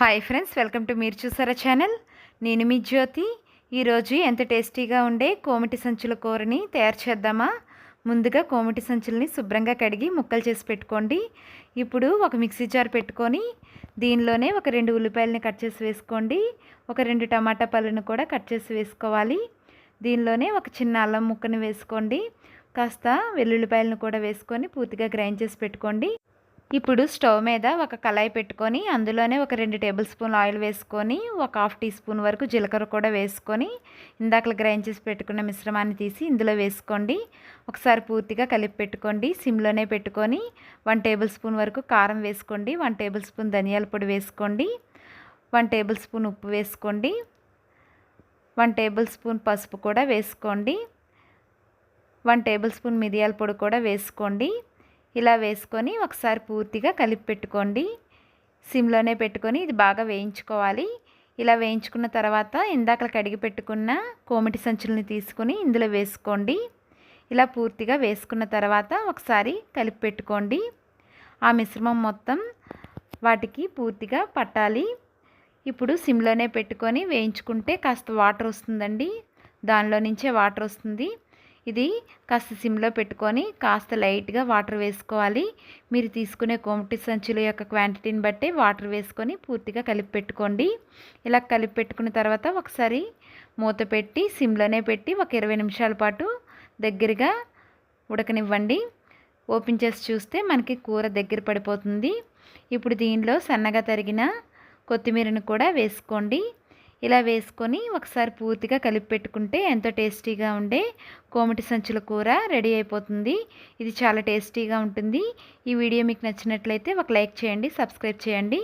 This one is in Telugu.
హాయ్ ఫ్రెండ్స్ వెల్కమ్ టు మీరు చూసారా ఛానల్ నేను మీ జ్యోతి. ఈరోజు ఎంత టేస్టీగా ఉండే కోమిటి సంచుల కూరని తయారు చేద్దామా? ముందుగా కోమిటి సంచుల్ని శుభ్రంగా కడిగి ముక్కలు చేసి పెట్టుకోండి. ఇప్పుడు ఒక మిక్సీ జార్ పెట్టుకొని దీనిలోనే ఒక రెండు ఉల్లిపాయలని కట్ చేసి వేసుకోండి. ఒక రెండు టమాటా పళ్ళను కూడా కట్ చేసి వేసుకోవాలి. దీనిలోనే ఒక చిన్న అల్లం ముక్కను వేసుకోండి. కాస్త వెల్లుల్లిపాయలను కూడా వేసుకొని పూర్తిగా గ్రైండ్ చేసి పెట్టుకోండి. ఇప్పుడు స్టవ్ మీద ఒక కళాయి పెట్టుకొని అందులోనే ఒక రెండు టేబుల్ స్పూన్ ఆయిల్ వేసుకొని ఒక హాఫ్ టీ స్పూన్ వరకు జీలకర్ర కూడా వేసుకొని ఇందాక గ్రైండ్ చేసి పెట్టుకున్న మిశ్రమాన్ని తీసి ఇందులో వేసుకోండి. ఒకసారి పూర్తిగా కలిపి పెట్టుకోండి. సిమ్లోనే పెట్టుకొని వన్ టేబుల్ స్పూన్ వరకు కారం వేసుకోండి. వన్ టేబుల్ స్పూన్ ధనియాల పొడి వేసుకోండి. వన్ టేబుల్ స్పూన్ ఉప్పు వేసుకోండి. వన్ టేబుల్ స్పూన్ పసుపు కూడా వేసుకోండి. వన్ టేబుల్ స్పూన్ మిరియాల పొడి కూడా వేసుకోండి. ఇలా వేసుకొని ఒకసారి పూర్తిగా కలిపి పెట్టుకోండి. సిమ్లోనే పెట్టుకొని ఇది బాగా వేయించుకోవాలి. ఇలా వేయించుకున్న తర్వాత ఇందాక కడిగి పెట్టుకున్న కోమిటి సంచుల్ని తీసుకొని ఇందులో వేసుకోండి. ఇలా పూర్తిగా వేసుకున్న తర్వాత ఒకసారి కలిపి పెట్టుకోండి. ఆ మిశ్రమం మొత్తం వాటికి పూర్తిగా పట్టాలి. ఇప్పుడు సిమ్లోనే పెట్టుకొని వేయించుకుంటే కాస్త వాటర్ వస్తుందండి. దానిలో నుంచే వాటర్ వస్తుంది. ఇది కాస్త సిమ్లో పెట్టుకొని కాస్త లైట్గా వాటర్ వేసుకోవాలి. మీరు తీసుకునే కోమటి సంచుల యొక్క క్వాంటిటీని బట్టి వాటర్ వేసుకొని పూర్తిగా కలిపి పెట్టుకోండి. ఇలా కలిపి పెట్టుకున్న తర్వాత ఒకసారి మూత పెట్టి సిమ్లోనే పెట్టి ఒక ఇరవై నిమిషాల పాటు దగ్గరగా ఉడకనివ్వండి. ఓపెన్ చేసి చూస్తే మనకి కూర దగ్గర పడిపోతుంది. ఇప్పుడు దీనిలో సన్నగా తరిగిన కొత్తిమీరని కూడా వేసుకోండి. ఇలా వేసుకొని ఒకసారి పూర్తిగా కలిపి పెట్టుకుంటే ఎంతో టేస్టీగా ఉండే కోమటి సంచుల కూర రెడీ అయిపోతుంది. ఇది చాలా టేస్టీగా ఉంటుంది. ఈ వీడియో మీకు నచ్చినట్లయితే ఒక లైక్ చేయండి సబ్స్క్రైబ్ చేయండి.